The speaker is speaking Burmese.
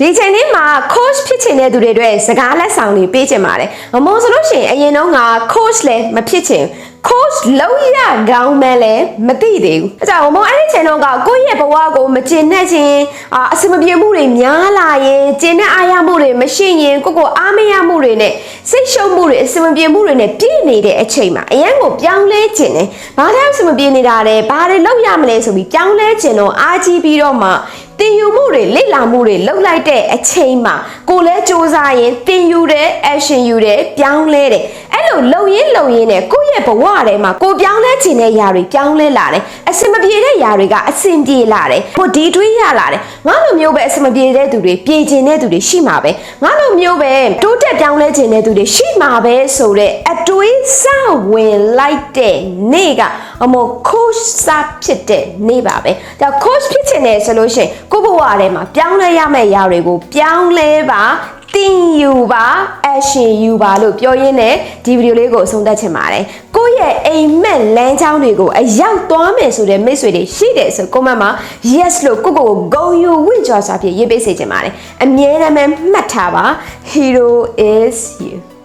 ဒီချိန်လေးမှာ coach ဖြစ်ချင်တဲ့သူတွေအတွက်စကားလက်ဆောင်တွေပေးချင်ပါတယ်မမို့ဆိုလို့ရှိရင်အရင်တော့က coach လည်းမဖြစ်ချင် coach လုံးရကောင်းမှန်းလည်းမသိသေးဘူးအဲကြောင့်မမို့အဲ့ဒီချိန်တော့ကကိုယ့်ရဲ့ဘဝကိုမကျင်နဲ့ချင်းအာအစမပြေမှုတွေများလာရင်ကျင်တဲ့အားရမှုတွေမရှိရင်ကိုယ့်ကိုအားမရမှုတွေနဲ့စိတ်ရှုပ်မှုတွေအစမပြေမှုတွေနဲ့ပြည့်နေတဲ့အချိန်မှာအရန်ကိုပြောင်းလဲခြင်းနဲ့ဘာသာအစမပြေနေတာလဲဘာတွေလုပ်ရမလဲဆိုပြီးပြောင်းလဲခြင်းတော့အားကြီးပြီးတော့မှ တင်ယူမှုတွေလေ့လာမှုတွေလုပ်လိုက်တဲ့အချိန်မှာကိုလည်းစူးစမ်းရင်တင်ယူတယ် action ယူတယ်ပြောင်းလဲတယ် အဲ့လိုလုံရင်းလုံရင်းနဲ့ကိုယ့်ရဲ့ဘဝထဲမှာကိုပြောင်းလဲခြင်းတဲ့ຢာတွေပြောင်းလဲလာတယ်အစင်မပြေတဲ့ຢာတွေကအစင်ပြေလာတယ်ကိုဒီတွေးရလာတယ်ငါလိုမျိုးပဲအစင်မပြေတဲ့သူတွေပြေခြင်းတဲ့သူတွေရှိမှာပဲငါလိုမျိုးပဲတိုးတက်ပြောင်းလဲခြင်းတဲ့သူတွေရှိမှာပဲဆိုတဲ့အတွေးစဝင်လိုက်တဲ့နေ့ကအမော coach စဖြစ်တဲ့နေ့ပါပဲဒါ coach ဖြစ်ခြင်းနဲ့ဆိုလို့ရှိရင်ကိုယ့်ဘဝထဲမှာပြောင်းလဲရမယ့်ຢာတွေကိုပြောင်းလဲပါ တင်ယူပါ action ယူပါလို့ပြောရင်းနဲ့ဒီဗီဒီယိုလေးကိုအဆုံးသတ်ချင်ပါတယ်ကိုယ့်ရဲ့အိမ်မက်လမ်းကြောင်းတွေကိုအရောက်သွားမယ်ဆိုတဲ့မိတ်ဆွေတွေရှိတယ်ဆို comment မှာ yes လို့ကိုယ့်ကိုယ်ကိုဂုံယူဝင့်ကြွားစွာဖြင့်ရေးပေးစေချင်ပါတယ်အမြဲတမ်းပဲမှတ်ထားပါ hero is you